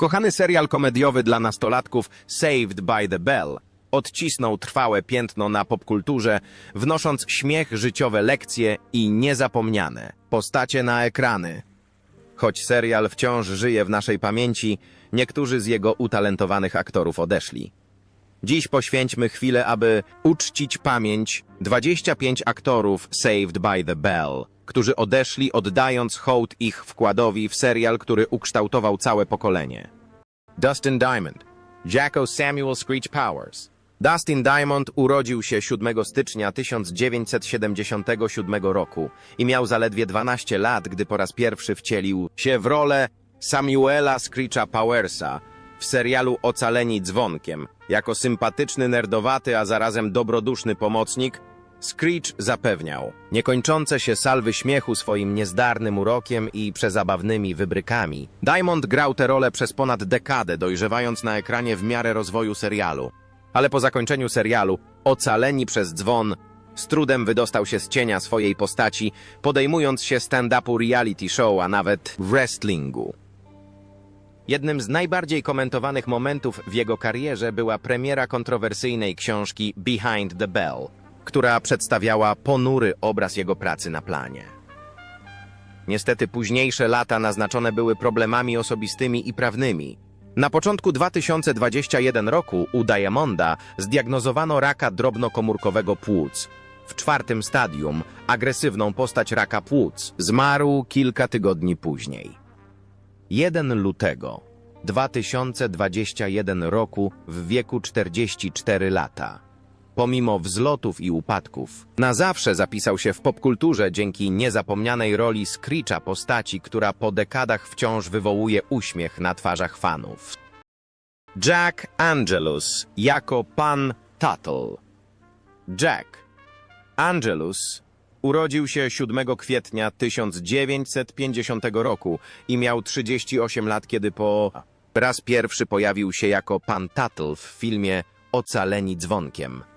Ukochany serial komediowy dla nastolatków Saved by the Bell odcisnął trwałe piętno na popkulturze, wnosząc śmiech, życiowe lekcje i niezapomniane postacie na ekrany. Choć serial wciąż żyje w naszej pamięci, niektórzy z jego utalentowanych aktorów odeszli. Dziś poświęćmy chwilę, aby uczcić pamięć 25 aktorów Saved by the Bell, którzy odeszli oddając hołd ich wkładowi w serial, który ukształtował całe pokolenie. Dustin Diamond, Jacko Samuel Screech Powers. Dustin Diamond urodził się 7 stycznia 1977 roku i miał zaledwie 12 lat, gdy po raz pierwszy wcielił się w rolę Samuela Screecha Powersa w serialu Ocaleni dzwonkiem. Jako sympatyczny, nerdowaty, a zarazem dobroduszny pomocnik, Screech zapewniał niekończące się salwy śmiechu swoim niezdarnym urokiem i przezabawnymi wybrykami. Diamond grał tę rolę przez ponad dekadę, dojrzewając na ekranie w miarę rozwoju serialu. Ale po zakończeniu serialu, ocaleni przez dzwon, z trudem wydostał się z cienia swojej postaci, podejmując się stand-upu reality show, a nawet wrestlingu. Jednym z najbardziej komentowanych momentów w jego karierze była premiera kontrowersyjnej książki Behind the Bell, która przedstawiała ponury obraz jego pracy na planie. Niestety późniejsze lata naznaczone były problemami osobistymi i prawnymi. Na początku 2021 roku u Diamonda zdiagnozowano raka drobnokomórkowego płuc. W czwartym stadium agresywną postać raka płuc zmarł kilka tygodni później. 1 lutego 2021 roku w wieku 44 lata. Pomimo wzlotów i upadków, na zawsze zapisał się w popkulturze dzięki niezapomnianej roli Screecha postaci, która po dekadach wciąż wywołuje uśmiech na twarzach fanów. Jack Angelus jako pan Tuttle. Jack Angelus urodził się 7 kwietnia 1950 roku i miał 38 lat, kiedy po raz pierwszy pojawił się jako pan Tuttle w filmie Ocaleni dzwonkiem.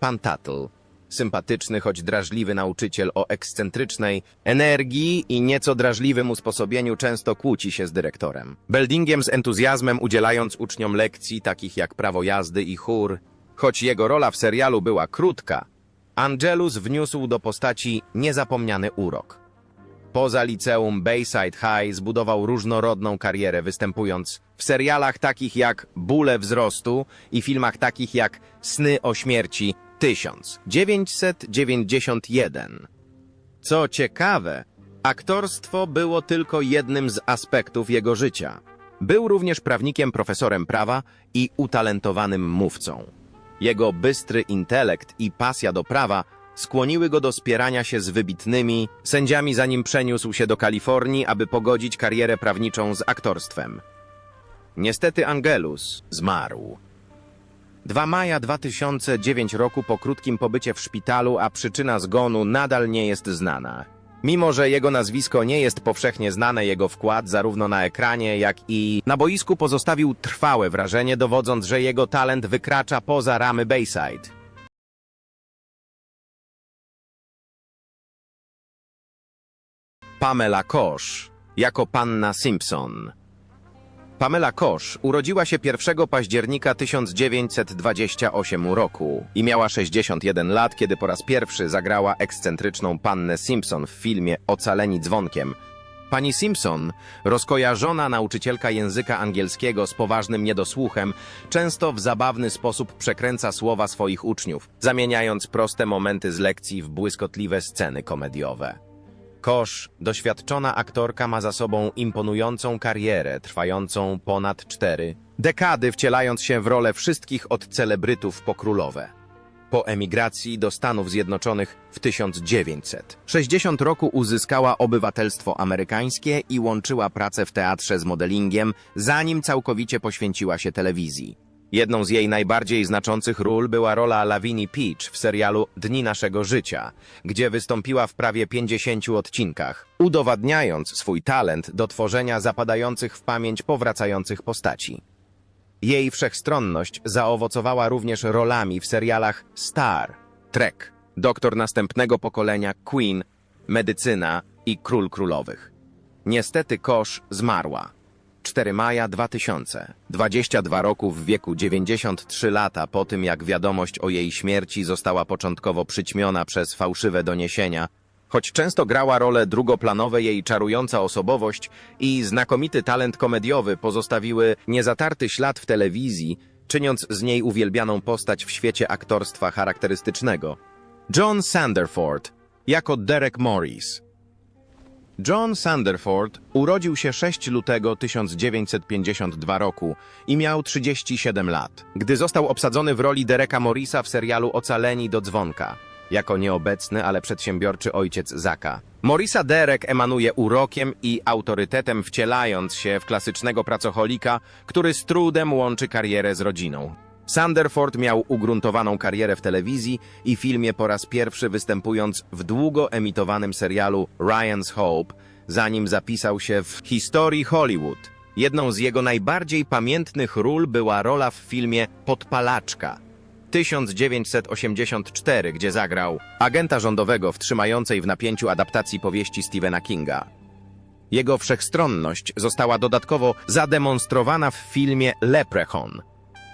Pan Tuttle, sympatyczny, choć drażliwy nauczyciel o ekscentrycznej energii i nieco drażliwym usposobieniu często kłóci się z dyrektorem. Beldingiem z entuzjazmem udzielając uczniom lekcji takich jak prawo jazdy i chór, choć jego rola w serialu była krótka, Angelus wniósł do postaci niezapomniany urok. Poza liceum Bayside High zbudował różnorodną karierę, występując w serialach takich jak Bóle wzrostu i filmach takich jak Sny o śmierci 1991. Co ciekawe, aktorstwo było tylko jednym z aspektów jego życia. Był również prawnikiem, profesorem prawa i utalentowanym mówcą. Jego bystry intelekt i pasja do prawa skłoniły go do spierania się z wybitnymi sędziami, zanim przeniósł się do Kalifornii, aby pogodzić karierę prawniczą z aktorstwem. Niestety Angelus zmarł. 2 maja 2009 roku po krótkim pobycie w szpitalu, a przyczyna zgonu nadal nie jest znana. Mimo, że jego nazwisko nie jest powszechnie znane, jego wkład zarówno na ekranie, jak i na boisku pozostawił trwałe wrażenie, dowodząc, że jego talent wykracza poza ramy Bayside. Pamela Kosz jako panna Simpson. Pamela Kosz urodziła się 1 października 1928 roku i miała 61 lat, kiedy po raz pierwszy zagrała ekscentryczną pannę Simpson w filmie Ocaleni dzwonkiem. Pani Simpson, rozkojarzona nauczycielka języka angielskiego z poważnym niedosłuchem, często w zabawny sposób przekręca słowa swoich uczniów, zamieniając proste momenty z lekcji w błyskotliwe sceny komediowe. Kosz, doświadczona aktorka, ma za sobą imponującą karierę trwającą ponad cztery dekady, wcielając się w rolę wszystkich od celebrytów po królowe. Po emigracji do Stanów Zjednoczonych w 1960 roku uzyskała obywatelstwo amerykańskie i łączyła pracę w teatrze z modelingiem, zanim całkowicie poświęciła się telewizji. Jedną z jej najbardziej znaczących ról była rola Lavinia Peach w serialu Dni naszego życia, gdzie wystąpiła w prawie 50 odcinkach, udowadniając swój talent do tworzenia zapadających w pamięć powracających postaci. Jej wszechstronność zaowocowała również rolami w serialach Star, Trek, Doktor Następnego Pokolenia, Queen, Medycyna i Król Królowych. Niestety Kosz zmarła. 4 maja 2000. 22 roku w wieku 93 lata po tym, jak wiadomość o jej śmierci została początkowo przyćmiona przez fałszywe doniesienia, choć często grała rolę drugoplanowe, jej czarująca osobowość i znakomity talent komediowy pozostawiły niezatarty ślad w telewizji, czyniąc z niej uwielbianą postać w świecie aktorstwa charakterystycznego. John Sanderford jako Derek Morris. John Sanderford urodził się 6 lutego 1952 roku i miał 37 lat, gdy został obsadzony w roli Dereka Morrisa w serialu Ocaleni do dzwonka, jako nieobecny, ale przedsiębiorczy ojciec Zaka. Morrisa Derek emanuje urokiem i autorytetem wcielając się w klasycznego pracocholika, który z trudem łączy karierę z rodziną. Sanderford miał ugruntowaną karierę w telewizji i filmie po raz pierwszy występując w długo emitowanym serialu Ryan's Hope, zanim zapisał się w historii Hollywood. Jedną z jego najbardziej pamiętnych ról była rola w filmie Podpalaczka 1984, gdzie zagrał agenta rządowego w trzymającej w napięciu adaptacji powieści Stephena Kinga. Jego wszechstronność została dodatkowo zademonstrowana w filmie Leprechaun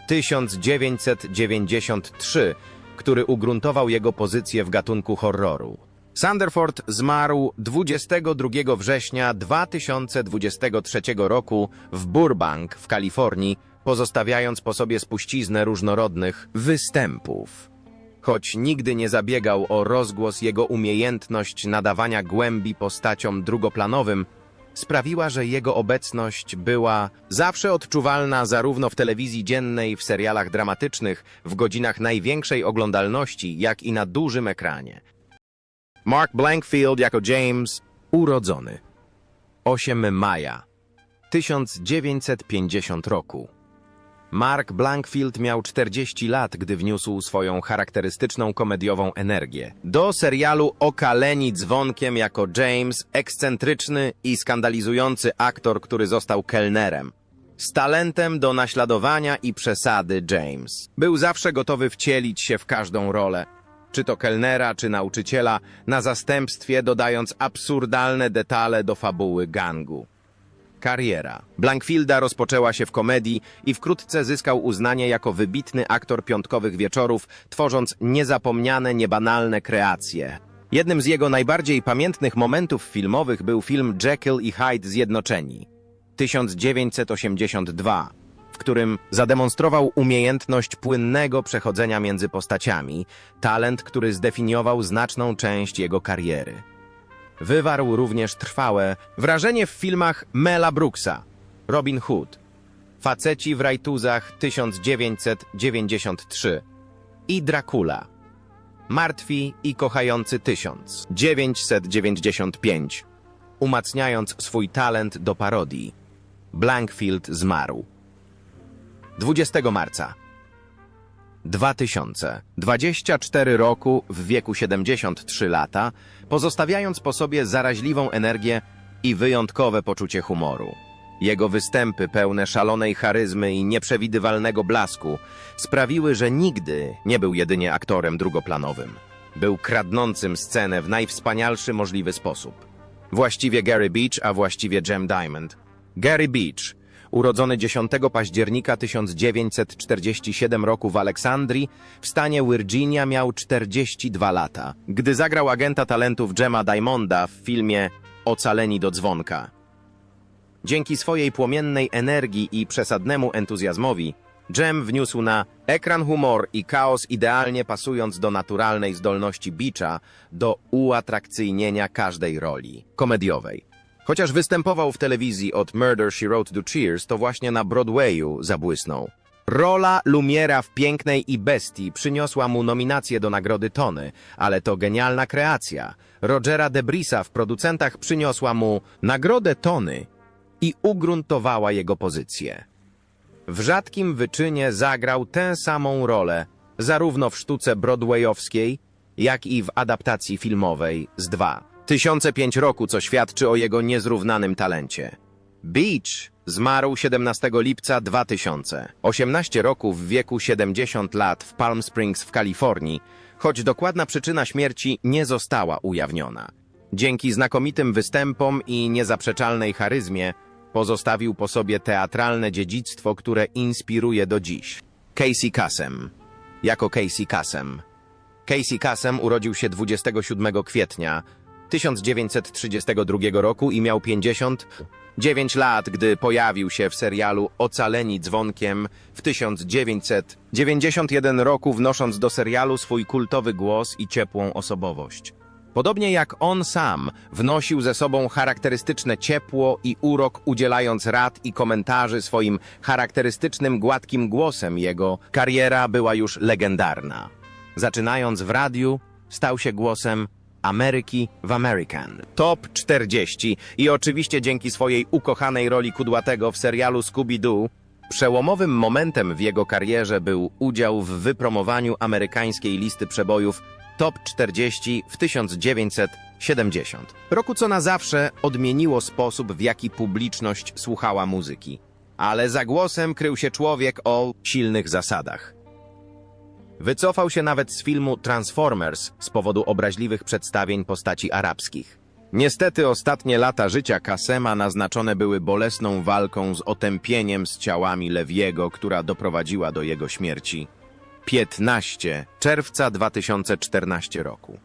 1993, który ugruntował jego pozycję w gatunku horroru. Sanderford zmarł 22 września 2023 roku w Burbank w Kalifornii, pozostawiając po sobie spuściznę różnorodnych występów. Choć nigdy nie zabiegał o rozgłos, jego umiejętność nadawania głębi postaciom drugoplanowym sprawiła, że jego obecność była zawsze odczuwalna zarówno w telewizji dziennej, w serialach dramatycznych, w godzinach największej oglądalności, jak i na dużym ekranie. Mark Blankfield jako James, urodzony 8 maja 1950 roku. Mark Blankfield miał 40 lat, gdy wniósł swoją charakterystyczną komediową energię. Do serialu Okaleni dzwonkiem jako James, ekscentryczny i skandalizujący aktor, który został kelnerem. Z talentem do naśladowania i przesady James. Był zawsze gotowy wcielić się w każdą rolę. Czy to kelnera, czy nauczyciela, na zastępstwie dodając absurdalne detale do fabuły gangu. Kariera. Blankfielda rozpoczęła się w komedii i wkrótce zyskał uznanie jako wybitny aktor piątkowych wieczorów, tworząc niezapomniane, niebanalne kreacje. Jednym z jego najbardziej pamiętnych momentów filmowych był film Jekyll i Hyde Zjednoczeni 1982, w którym zademonstrował umiejętność płynnego przechodzenia między postaciami, talent, który zdefiniował znaczną część jego kariery. Wywarł również trwałe wrażenie w filmach Mela Brooksa, Robin Hood, Faceci w rajtuzach 1993 i Dracula, Martwi i kochający 1995, umacniając swój talent do parodii. Blankfield zmarł. 20 marca 2000. 24 roku w wieku 73 lata, pozostawiając po sobie zaraźliwą energię i wyjątkowe poczucie humoru. Jego występy pełne szalonej charyzmy i nieprzewidywalnego blasku sprawiły, że nigdy nie był jedynie aktorem drugoplanowym. Był kradnącym scenę w najwspanialszy możliwy sposób. Właściwie Gary Beach, a właściwie Jem Diamond. Gary Beach, urodzony 10 października 1947 roku w Aleksandrii, w stanie Virginia miał 42 lata, gdy zagrał agenta talentów Jema Diamonda w filmie Ocaleni do dzwonka. Dzięki swojej płomiennej energii i przesadnemu entuzjazmowi, Jem wniósł na ekran humor i chaos idealnie pasując do naturalnej zdolności Beacha do uatrakcyjnienia każdej roli komediowej. Chociaż występował w telewizji od Murder, She Wrote do Cheers, to właśnie na Broadwayu zabłysnął. Rola Lumiera w Pięknej i Bestii przyniosła mu nominację do Nagrody Tony, ale to genialna kreacja. Rogera Debrisa w producentach przyniosła mu Nagrodę Tony i ugruntowała jego pozycję. W rzadkim wyczynie zagrał tę samą rolę, zarówno w sztuce broadwayowskiej, jak i w adaptacji filmowej z dwa. Tysiące pięć roku, co świadczy o jego niezrównanym talencie. Beach zmarł 17 lipca 2000, 18 roku w wieku 70 lat w Palm Springs w Kalifornii, choć dokładna przyczyna śmierci nie została ujawniona. Dzięki znakomitym występom i niezaprzeczalnej charyzmie Pozostawił po sobie teatralne dziedzictwo, które inspiruje do dziś. Casey Kasem. Jako Casey Kasem. Casey Kasem urodził się 27 kwietnia 1932 roku i miał 59 lat, gdy pojawił się w serialu Ocaleni dzwonkiem w 1991 roku, wnosząc do serialu swój kultowy głos i ciepłą osobowość. Podobnie jak on sam, wnosił ze sobą charakterystyczne ciepło i urok, udzielając rad i komentarzy swoim charakterystycznym, gładkim głosem. Jego kariera była już legendarna. Zaczynając w radiu, stał się głosem Ameryki w American. Top 40 i oczywiście dzięki swojej ukochanej roli kudłatego w serialu Scooby-Doo, przełomowym momentem w jego karierze był udział w wypromowaniu amerykańskiej listy przebojów Top 40 w 1970. Roku co na zawsze odmieniło sposób, w jaki publiczność słuchała muzyki. Ale za głosem krył się człowiek o silnych zasadach. Wycofał się nawet z filmu Transformers z powodu obraźliwych przedstawień postaci arabskich. Niestety ostatnie lata życia Kasema naznaczone były bolesną walką z otępieniem z ciałami Lewiego, która doprowadziła do jego śmierci. 15 czerwca 2014 roku.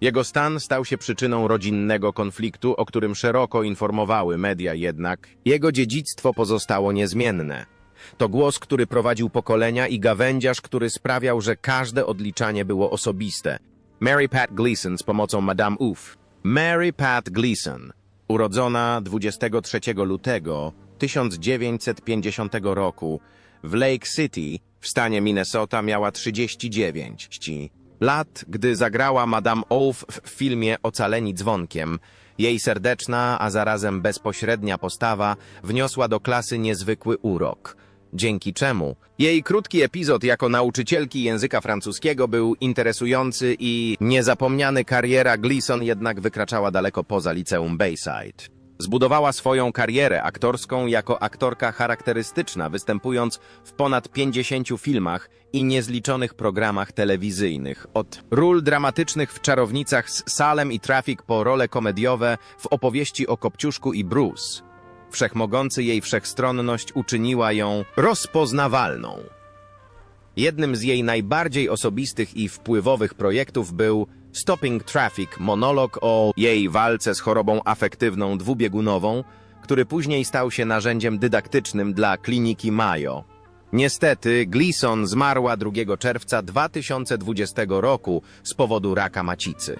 Jego stan stał się przyczyną rodzinnego konfliktu, o którym szeroko informowały media, jednak jego dziedzictwo pozostało niezmienne. To głos, który prowadził pokolenia i gawędziarz, który sprawiał, że każde odliczanie było osobiste. Mary Pat Gleason z pomocą Madame Oof. Mary Pat Gleason, urodzona 23 lutego 1950 roku w Lake City w stanie Minnesota miała 39 lat, gdy zagrała Madame Oof w filmie Ocaleni dzwonkiem. Jej serdeczna, a zarazem bezpośrednia postawa wniosła do klasy niezwykły urok, dzięki czemu jej krótki epizod jako nauczycielki języka francuskiego był interesujący i niezapomniany kariera Gleason jednak wykraczała daleko poza liceum Bayside. Zbudowała swoją karierę aktorską jako aktorka charakterystyczna, występując w ponad 50 filmach i niezliczonych programach telewizyjnych. Od ról dramatycznych w Czarownicach z Salem i Traffic po role komediowe w opowieści o Kopciuszku i Bruce. Wszechmogący jej wszechstronność uczyniła ją rozpoznawalną. Jednym z jej najbardziej osobistych i wpływowych projektów był Stopping Traffic, monolog o jej walce z chorobą afektywną dwubiegunową, który później stał się narzędziem dydaktycznym dla kliniki Mayo. Niestety, Gleason zmarła 2 czerwca 2020 roku z powodu raka macicy.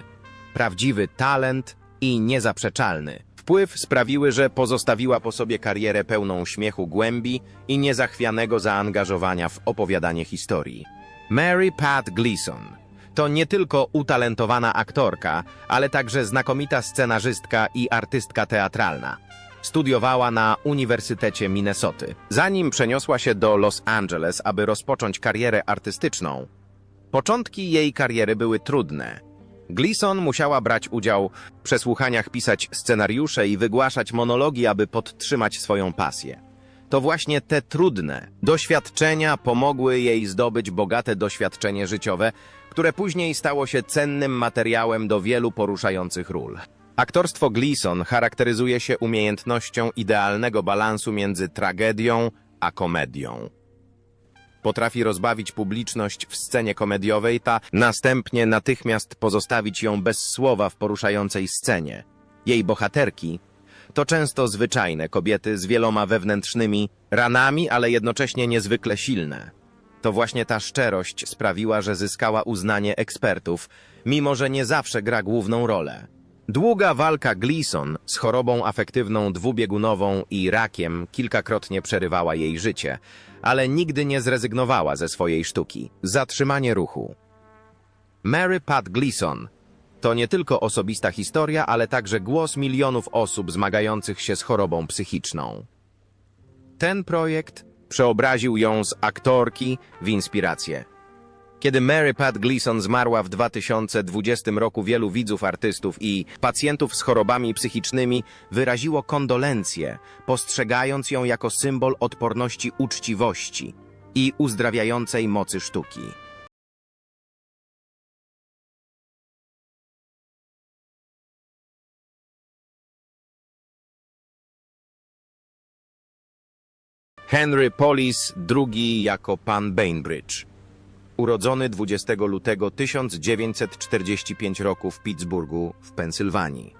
Prawdziwy talent i niezaprzeczalny. Wpływ sprawiły, że pozostawiła po sobie karierę pełną śmiechu głębi i niezachwianego zaangażowania w opowiadanie historii. Mary Pat Gleason to nie tylko utalentowana aktorka, ale także znakomita scenarzystka i artystka teatralna. Studiowała na Uniwersytecie Minnesoty. Zanim przeniosła się do Los Angeles, aby rozpocząć karierę artystyczną, początki jej kariery były trudne. Gleason musiała brać udział w przesłuchaniach, pisać scenariusze i wygłaszać monologi, aby podtrzymać swoją pasję. To właśnie te trudne doświadczenia pomogły jej zdobyć bogate doświadczenie życiowe, które później stało się cennym materiałem do wielu poruszających ról. Aktorstwo Gleason charakteryzuje się umiejętnością idealnego balansu między tragedią a komedią. Potrafi rozbawić publiczność w scenie komediowej, ta następnie natychmiast pozostawić ją bez słowa w poruszającej scenie. Jej bohaterki to często zwyczajne kobiety z wieloma wewnętrznymi ranami, ale jednocześnie niezwykle silne. To właśnie ta szczerość sprawiła, że zyskała uznanie ekspertów, mimo że nie zawsze gra główną rolę. Długa walka Gleason z chorobą afektywną dwubiegunową i rakiem kilkakrotnie przerywała jej życie, ale nigdy nie zrezygnowała ze swojej sztuki. Zatrzymanie ruchu. Mary Pat Gleason to nie tylko osobista historia, ale także głos milionów osób zmagających się z chorobą psychiczną. Ten projekt przeobraził ją z aktorki w inspirację. Kiedy Mary Pat Gleason zmarła w 2020 roku, wielu widzów artystów i pacjentów z chorobami psychicznymi wyraziło kondolencje, postrzegając ją jako symbol odporności uczciwości i uzdrawiającej mocy sztuki. Henry Polis II jako pan Bainbridge. Urodzony 20 lutego 1945 roku w Pittsburghu w Pensylwanii.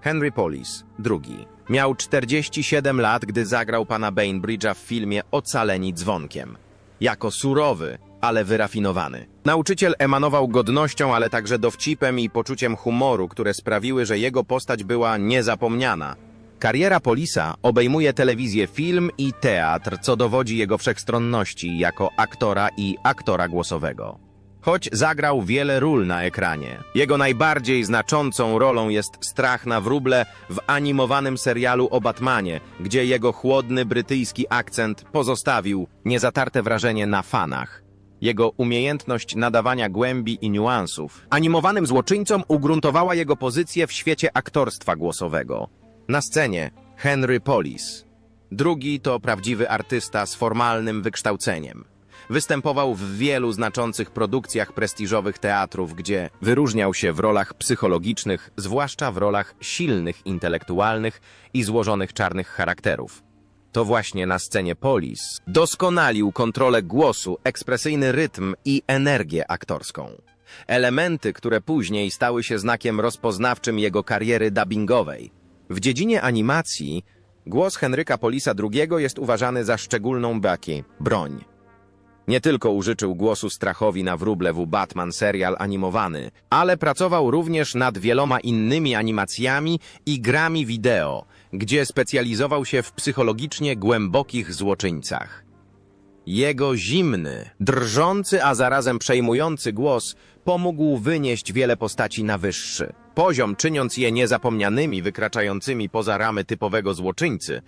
Henry Polis II miał 47 lat, gdy zagrał pana Bainbridge'a w filmie Ocaleni dzwonkiem. Jako surowy, ale wyrafinowany. Nauczyciel emanował godnością, ale także dowcipem i poczuciem humoru, które sprawiły, że jego postać była niezapomniana. Kariera Polisa obejmuje telewizję, film i teatr, co dowodzi jego wszechstronności jako aktora i aktora głosowego. Choć zagrał wiele ról na ekranie, jego najbardziej znaczącą rolą jest strach na wróble w animowanym serialu o Batmanie, gdzie jego chłodny brytyjski akcent pozostawił niezatarte wrażenie na fanach. Jego umiejętność nadawania głębi i niuansów animowanym złoczyńcom ugruntowała jego pozycję w świecie aktorstwa głosowego. Na scenie Henry Polis. Drugi to prawdziwy artysta z formalnym wykształceniem. Występował w wielu znaczących produkcjach prestiżowych teatrów, gdzie wyróżniał się w rolach psychologicznych, zwłaszcza w rolach silnych, intelektualnych i złożonych czarnych charakterów. To właśnie na scenie Polis doskonalił kontrolę głosu, ekspresyjny rytm i energię aktorską. Elementy, które później stały się znakiem rozpoznawczym jego kariery dubbingowej. W dziedzinie animacji głos Henryka Polisa II jest uważany za szczególną baki, broń. Nie tylko użyczył głosu Strachowi na wróble w Batman serial animowany, ale pracował również nad wieloma innymi animacjami i grami wideo, gdzie specjalizował się w psychologicznie głębokich złoczyńcach. Jego zimny, drżący, a zarazem przejmujący głos pomógł wynieść wiele postaci na wyższy poziom, czyniąc je niezapomnianymi, wykraczającymi poza ramy typowego złoczyńcy.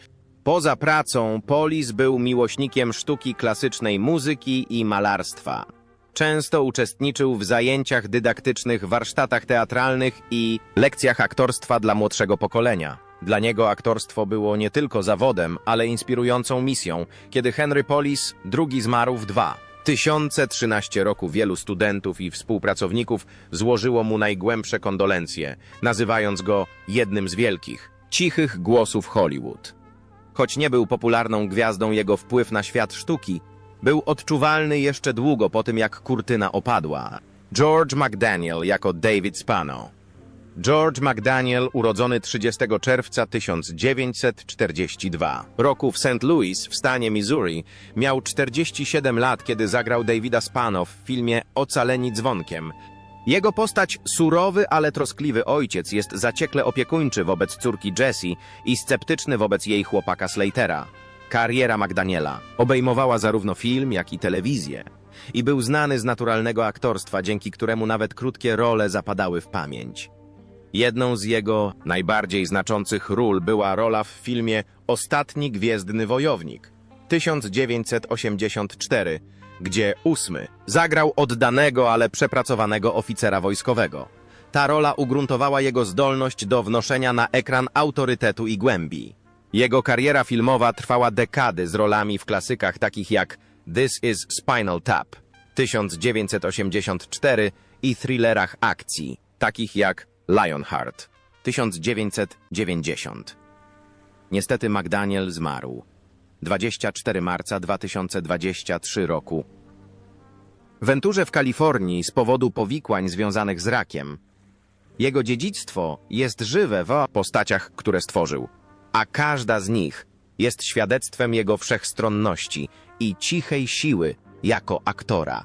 Poza pracą, Polis był miłośnikiem sztuki klasycznej muzyki i malarstwa. Często uczestniczył w zajęciach dydaktycznych, warsztatach teatralnych i lekcjach aktorstwa dla młodszego pokolenia. Dla niego aktorstwo było nie tylko zawodem, ale inspirującą misją, kiedy Henry Polis II zmarł w dwa. Tysiące trzynaście roku wielu studentów i współpracowników złożyło mu najgłębsze kondolencje, nazywając go jednym z wielkich, cichych głosów Hollywood. Choć nie był popularną gwiazdą, jego wpływ na świat sztuki był odczuwalny jeszcze długo po tym, jak kurtyna opadła. George McDaniel jako David Spano. George McDaniel, urodzony 30 czerwca 1942 roku w St. Louis w stanie Missouri, miał 47 lat, kiedy zagrał Davida Spano w filmie Ocaleni dzwonkiem. Jego postać, surowy, ale troskliwy ojciec, jest zaciekle opiekuńczy wobec córki Jessie i sceptyczny wobec jej chłopaka Slatera. Kariera McDaniela obejmowała zarówno film, jak i telewizję i był znany z naturalnego aktorstwa, dzięki któremu nawet krótkie role zapadały w pamięć. Jedną z jego najbardziej znaczących ról była rola w filmie Ostatni Gwiezdny Wojownik 1984, gdzie ósmy zagrał oddanego, ale przepracowanego oficera wojskowego. Ta rola ugruntowała jego zdolność do wnoszenia na ekran autorytetu i głębi. Jego kariera filmowa trwała dekady z rolami w klasykach takich jak This is Spinal Tap 1984 i thrillerach akcji, takich jak Lionheart 1990. Niestety McDaniel zmarł 24 marca 2023 roku. W Venturze w Kalifornii z powodu powikłań związanych z rakiem. Jego dziedzictwo jest żywe w postaciach, które stworzył, a każda z nich jest świadectwem jego wszechstronności i cichej siły jako aktora.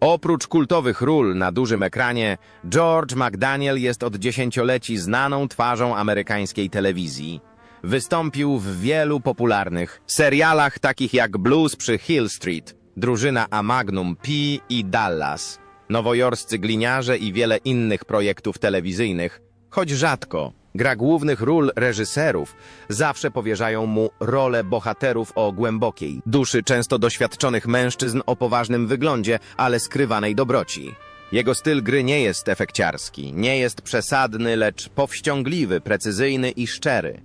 Oprócz kultowych ról na dużym ekranie, George McDaniel jest od dziesięcioleci znaną twarzą amerykańskiej telewizji. Wystąpił w wielu popularnych serialach takich jak Blues przy Hill Street, Drużyna A Magnum P i Dallas, Nowojorscy Gliniarze i wiele innych projektów telewizyjnych, choć rzadko gra głównych ról reżyserów, zawsze powierzają mu rolę bohaterów o głębokiej duszy często doświadczonych mężczyzn o poważnym wyglądzie, ale skrywanej dobroci. Jego styl gry nie jest efekciarski, nie jest przesadny, lecz powściągliwy, precyzyjny i szczery.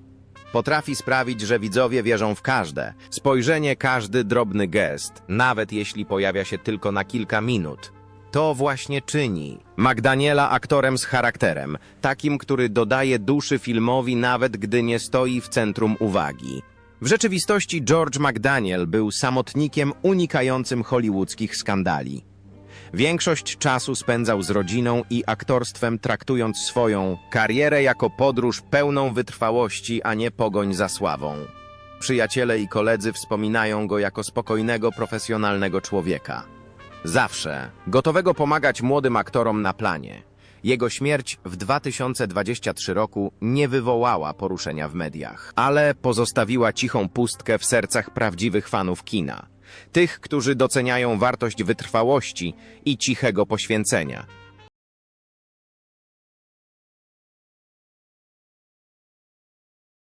Potrafi sprawić, że widzowie wierzą w każde spojrzenie, każdy drobny gest, nawet jeśli pojawia się tylko na kilka minut. To właśnie czyni Magdaniela aktorem z charakterem, takim, który dodaje duszy filmowi nawet gdy nie stoi w centrum uwagi. W rzeczywistości George McDaniel był samotnikiem unikającym hollywoodzkich skandali. Większość czasu spędzał z rodziną i aktorstwem, traktując swoją karierę jako podróż pełną wytrwałości, a nie pogoń za sławą. Przyjaciele i koledzy wspominają go jako spokojnego, profesjonalnego człowieka. Zawsze gotowego pomagać młodym aktorom na planie. Jego śmierć w 2023 roku nie wywołała poruszenia w mediach, ale pozostawiła cichą pustkę w sercach prawdziwych fanów kina. Tych, którzy doceniają wartość wytrwałości i cichego poświęcenia.